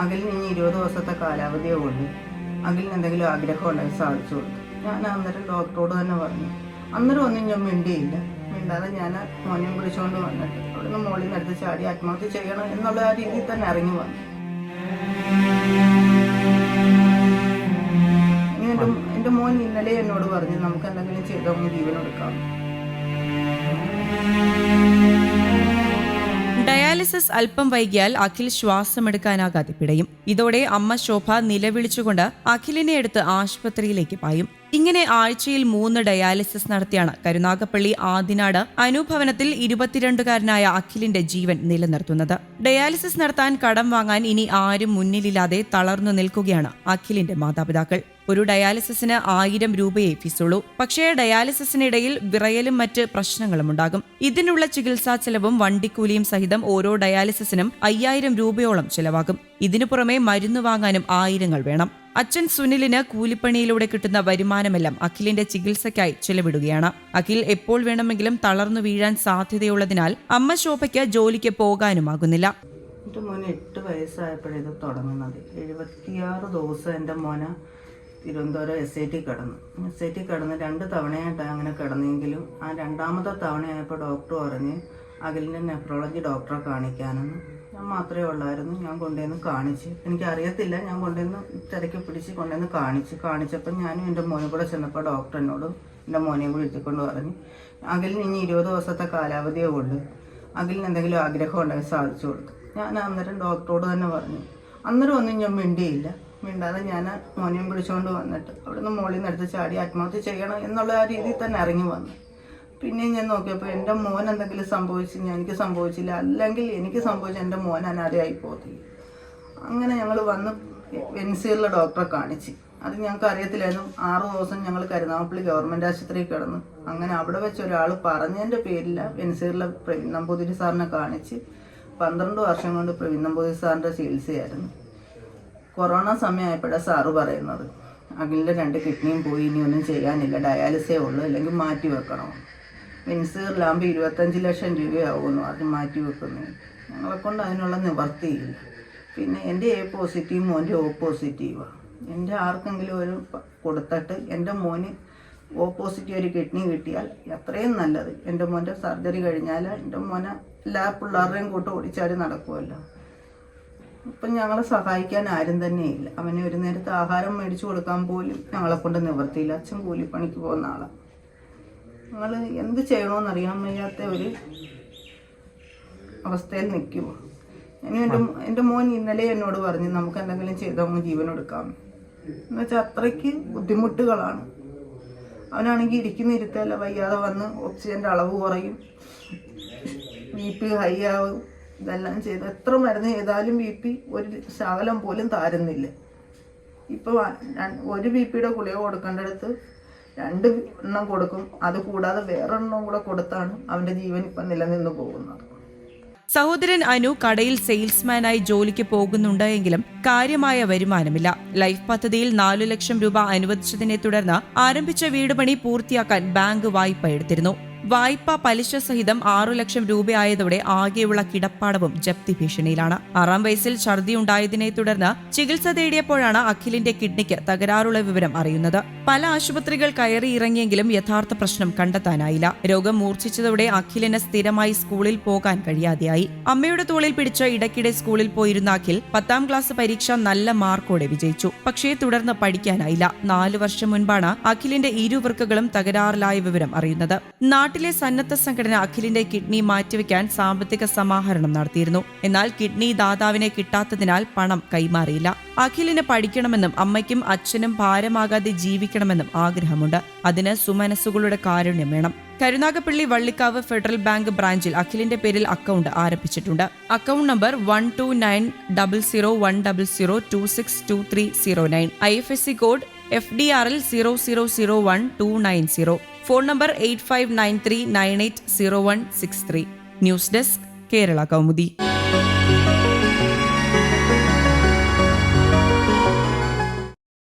അഖിലിന് ഇനി ഇരുപത് ദിവസത്തെ കാലാവധിയേ ഉള്ളൂ. അഖിലിന് എന്തെങ്കിലും ആഗ്രഹം ഉണ്ടെങ്കിൽ സാധിച്ചു ഞാൻ അന്നേരം ഡോക്ടറോട് തന്നെ പറഞ്ഞു. അന്നേരം ഒന്നും ഞാൻ മിണ്ടിയില്ല. മിണ്ടാതെ ഞാൻ മോനെയും പിടിച്ചുകൊണ്ട് വന്നിട്ട് അവിടുന്ന് മോളിൽ നിന്ന് എടുത്ത് ചാടി ആത്മഹത്യ ചെയ്യണം എന്നുള്ള ആ രീതിയിൽ തന്നെ ഇറങ്ങി വന്നു. എന്റെ എന്റെ മോൻ ഇന്നലെ എന്നോട് പറഞ്ഞു നമുക്ക് എന്തെങ്കിലും ചെയ്തോ ജീവൻ എടുക്കാം. ഡയാലിസിസ് അല്പം വൈകിയാൽ അഖിൽ ശ്വാസമെടുക്കാനാകാതെ പിടയും. ഇതോടെ അമ്മ ശോഭ നിലവിളിച്ചുകൊണ്ട് അഖിലിനെ എടുത്ത് ആശുപത്രിയിലേക്ക് പായും. ഇങ്ങനെ ആഴ്ചയിൽ മൂന്ന് ഡയാലിസിസ് നടത്തിയാണ് കരുനാഗപ്പള്ളി ആദിനാട് അനുഭവനത്തിൽ ഇരുപത്തിരണ്ടുകാരനായ അഖിലിന്റെ ജീവൻ നിലനിർത്തുന്നത്. ഡയാലിസിസ് നടത്താൻ കടം വാങ്ങാൻ ഇനി ആരും മുന്നിലില്ലാതെ തളർന്നു നിൽക്കുകയാണ് അഖിലിന്റെ മാതാപിതാക്കൾ. ഒരു ഡയാലിസിസിന് ആയിരം രൂപയേ ഫീസുള്ളൂ. പക്ഷേ ഡയാലിസിസിനിടയിൽ വിറയലും മറ്റ് പ്രശ്നങ്ങളും ഉണ്ടാകും. ഇതിനുള്ള ചികിത്സാ ചെലവും വണ്ടിക്കൂലിയും സഹിതം ഓരോ ഡയാലിസിസിനും അയ്യായിരം രൂപയോളം ചെലവാകും. ഇതിനു പുറമെ മരുന്ന് വാങ്ങാനും ആയിരങ്ങൾ വേണം. അച്ഛൻ സുനിലിന് കൂലിപ്പണിയിലൂടെ കിട്ടുന്ന വരുമാനമെല്ലാം അഖിലിന്റെ ചികിത്സയ്ക്കായി ചെലവിടുകയാണ്. അഖിൽ എപ്പോൾ വേണമെങ്കിലും തളർന്നു വീഴാൻ സാധ്യതയുള്ളതിനാൽ അമ്മ ശോഭയ്ക്ക് ജോലിക്ക് പോകാനുമാകുന്നില്ല. എന്റെ മോന് എട്ട് വയസ്സായപ്പോഴേ ഇത് തുടങ്ങുന്നത്. എഴുപത്തിയാറ് ദിവസം എന്റെ മോന തിരുവനന്തപുരം എസ് ഐ ടി കിടന്നു. എസ് ഐ ടി കിടന്ന് രണ്ട് തവണയായിട്ടാണ് അങ്ങനെ കിടന്നെങ്കിലും ആ രണ്ടാമത്തെ തവണയായപ്പോൾ ഡോക്ടർ പറഞ്ഞ് അഖിലിന്റെ നെഫ്രോളജി ഡോക്ടറെ കാണിക്കാനെന്ന്. ഞാൻ മാത്രമേ ഉള്ളായിരുന്നു. ഞാൻ കൊണ്ടുവന്ന് കാണിച്ച്. എനിക്കറിയത്തില്ല. ഞാൻ കൊണ്ടുവന്ന് തിരക്കി പിടിച്ച് കൊണ്ടുവന്ന് കാണിച്ച്. കാണിച്ചപ്പോൾ ഞാനും എന്റെ മോനും കൂടെ ചെന്നപ്പോൾ ഡോക്ടർ എന്റെ മോനെയും കൂടി ഇരുത്തിക്കൊണ്ട് പറഞ്ഞു അഖിലിന് ഇനി ഇരുപത് ദിവസത്തെ കാലാവധിയേ ഉള്ളൂ. അഖിലിന് എന്തെങ്കിലും ആഗ്രഹം ഉണ്ടെങ്കിൽ സാധിച്ചു കൊടുത്തു ഞാൻ അന്നേരം ഡോക്ടറോട് തന്നെ പറഞ്ഞു അന്നേരം ഒന്നും ഞാൻ മിണ്ടിയില്ല. മിണ്ടാതെ ഞാൻ മോനെയും പിടിച്ചുകൊണ്ട് വന്നിട്ട് അവിടുന്ന് മോളിൽ നിന്ന് എടുത്ത് ചാടി ആത്മഹത്യ ചെയ്യണം എന്നുള്ള ആ രീതിയിൽ തന്നെ ഇറങ്ങി വന്നു. പിന്നെ ഞാൻ നോക്കിയപ്പോൾ എന്റെ മോൻ എന്തെങ്കിലും സംഭവിച്ചു ഞാൻ എനിക്ക് സംഭവിച്ചില്ല. അല്ലെങ്കിൽ എനിക്ക് സംഭവിച്ച എന്റെ മോൻ അനാഥയായി പോകത്തില്ല. അങ്ങനെ ഞങ്ങൾ വന്ന് വെൻസിയറിലെ ഡോക്ടറെ കാണിച്ച്. അത് ഞങ്ങൾക്ക് അറിയത്തില്ലായിരുന്നു. ആറു ദിവസം ഞങ്ങൾ കരുനാഗപ്പള്ളി ഗവൺമെന്റ് ആശുപത്രിയിൽ കിടന്നു. അങ്ങനെ അവിടെ വെച്ച് ഒരാൾ പറഞ്ഞതിന്റെ പേരിൽ വെൻസിയറിലെ പ്രവീൺ നമ്പൂതിരി സാറിനെ കാണിച്ച് പന്ത്രണ്ട് വർഷം കൊണ്ട് പ്രവീൺ നമ്പൂതിരി സാറിന്റെ ചികിത്സയായിരുന്നു. കൊറോണ സമയമായപ്പോഴാണ് സാറ് പറയുന്നത്. അഖിലിന്റെ രണ്ട് കിഡ്നിയും പോയി ഇനി ഒന്നും ചെയ്യാനില്ല. ഡയാലിസേ ഉള്ളൂ അല്ലെങ്കിൽ മാറ്റി വെക്കണം? മിൻസീറിലാകുമ്പോൾ ഇരുപത്തഞ്ച് ലക്ഷം രൂപയാവുന്നു അത് മാറ്റി വെക്കുന്നത് ഞങ്ങളെ കൊണ്ട് അതിനുള്ള നിവർത്തിയില്ല പിന്നെ എന്റെ എ പോസിറ്റീവ് മോന്റെ ഓ പോസിറ്റീവാണ് എന്റെ ആർക്കെങ്കിലും ഒരു കൊടുത്തിട്ട് എന്റെ മോന് ഓ പോസിറ്റീവ് ഒരു കിഡ്നി കിട്ടിയാൽ എത്രയും നല്ലത്. എന്റെ മോന്റെ സർജറി കഴിഞ്ഞാൽ എന്റെ മോനെ എല്ലാ പിള്ളേരുടെയും കൂട്ട് ഓടിച്ചാടി നടക്കുമല്ലോ ഇപ്പം ഞങ്ങളെ സഹായിക്കാൻ ആരും തന്നെ ഇല്ല. അവന് ഒരു നേരത്തെ ആഹാരം മേടിച്ചു കൊടുക്കാൻ പോലും ഞങ്ങളെ കൊണ്ട് നിവർത്തിയില്ല അച്ഛൻ കൂലിപ്പണിക്ക് പോകുന്ന ആളാണ് ഞങ്ങൾ എന്ത് ചെയ്യണമെന്ന് അറിയാൻ വയ്യാത്ത ഒരു അവസ്ഥയിൽ നിൽക്കുക ഇനി എന്റെ എന്റെ മോൻ ഇന്നലെ എന്നോട് പറഞ്ഞു നമുക്ക് എന്തെങ്കിലും ചെയ്താൽ അങ്ങ് ജീവൻ എടുക്കാം. എന്ന് വെച്ചാൽ അത്രയ്ക്ക് ബുദ്ധിമുട്ടുകളാണ്. അവനാണെങ്കിൽ ഇരിക്കുന്ന ഇരുത്തല്ല വയ്യാതെ വന്ന് ഓക്സിജന്റെ അളവ് കുറയും. ബി പി ഹൈ ആവും. ഇതെല്ലാം ചെയ്ത്. എത്ര മരുന്ന് ചെയ്താലും ബി പി ഒരു ശകലം പോലും താരുന്നില്ല. ഇപ്പോൾ ഒരു ബി പിയുടെ ഗുളിക കൊടുക്കേണ്ടടുത്ത് രണ്ട് എണ്ണം കൊടുക്കും. അത് കൂടാതെ വേറെ എണ്ണം കൂടെ കൊടുത്താണ് അവന്റെ ജീവൻ ഇപ്പം നിലനിന്ന് പോകുന്നത്. സഹോദരൻ അനു കടയിൽ സെയിൽസ്മാനായി ജോലിക്ക് പോകുന്നുണ്ട് എങ്കിലും കാര്യമായ വരുമാനമില്ല. ലൈഫ് പദ്ധതിയിൽ നാലു ലക്ഷം രൂപ അനുവദിച്ചതിനെ തുടർന്ന് ആരംഭിച്ച വീടുപണി പൂർത്തിയാക്കാൻ ബാങ്ക് വായ്പ എടുത്തിരുന്നു. വായ്പ പലിശ സഹിതം ആറു ലക്ഷം രൂപയായതോടെ ആകെയുള്ള കിടപ്പാടവും ജപ്തി ഭീഷണിയിലാണ്. ആറാം വയസ്സിൽ ഛർദി ഉണ്ടായതിനെ തുടർന്ന് ചികിത്സ തേടിയപ്പോഴാണ് അഖിലിന്റെ കിഡ്നിക്ക് തകരാറുള്ള വിവരം അറിയുന്നത്. പല ആശുപത്രികൾ കയറി ഇറങ്ങിയെങ്കിലും യഥാർത്ഥ പ്രശ്നം കണ്ടെത്താനായില്ല. രോഗം മൂർച്ഛിച്ചതോടെ അഖിലിന് സ്ഥിരമായി സ്കൂളിൽ പോകാൻ കഴിയാതെയായി. അമ്മയുടെ തോളിൽ പിടിച്ച ഇടയ്ക്കിടെ സ്കൂളിൽ പോയിരുന്ന അഖിൽ പത്താം ക്ലാസ് പരീക്ഷ നല്ല മാർക്കോടെ വിജയിച്ചു. പക്ഷേ തുടർന്ന് പഠിക്കാനായില്ല. നാലു വർഷം മുൻപാണ് അഖിലിന്റെ ഇരുവൃക്കകളും തകരാറിലായ വിവരം അറിയുന്നത്. നാട്ടിലെ സന്നദ്ധ സംഘടന അഖിലിന്റെ കിഡ്നി മാറ്റിവെക്കാൻ സാമ്പത്തിക സമാഹരണം നടത്തിയിരുന്നു. എന്നാൽ കിഡ്നി ദാതാവിനെ കിട്ടാത്തതിനാൽ പണം കൈമാറിയില്ല. അഖിലിന് പഠിക്കണമെന്നും അമ്മയ്ക്കും അച്ഛനും ഭാരമാകാതെ ജീവിക്കണമെന്നും ആഗ്രഹമുണ്ട്. അതിന് സുമനസ്സുകളുടെ കാരുണ്യം വേണം. കരുനാഗപ്പള്ളി വള്ളിക്കാവ് ഫെഡറൽ ബാങ്ക് ബ്രാഞ്ചിൽ അഖിലിന്റെ പേരിൽ അക്കൗണ്ട് ആരംഭിച്ചിട്ടുണ്ട്. Account number one two nine double zero one double zero two six two three zero nine. I F S C code F D R L zero zero zero one two nine zero. Phone number eight five nine three nine eight zero one six three. News desk Kerala Kaumudi.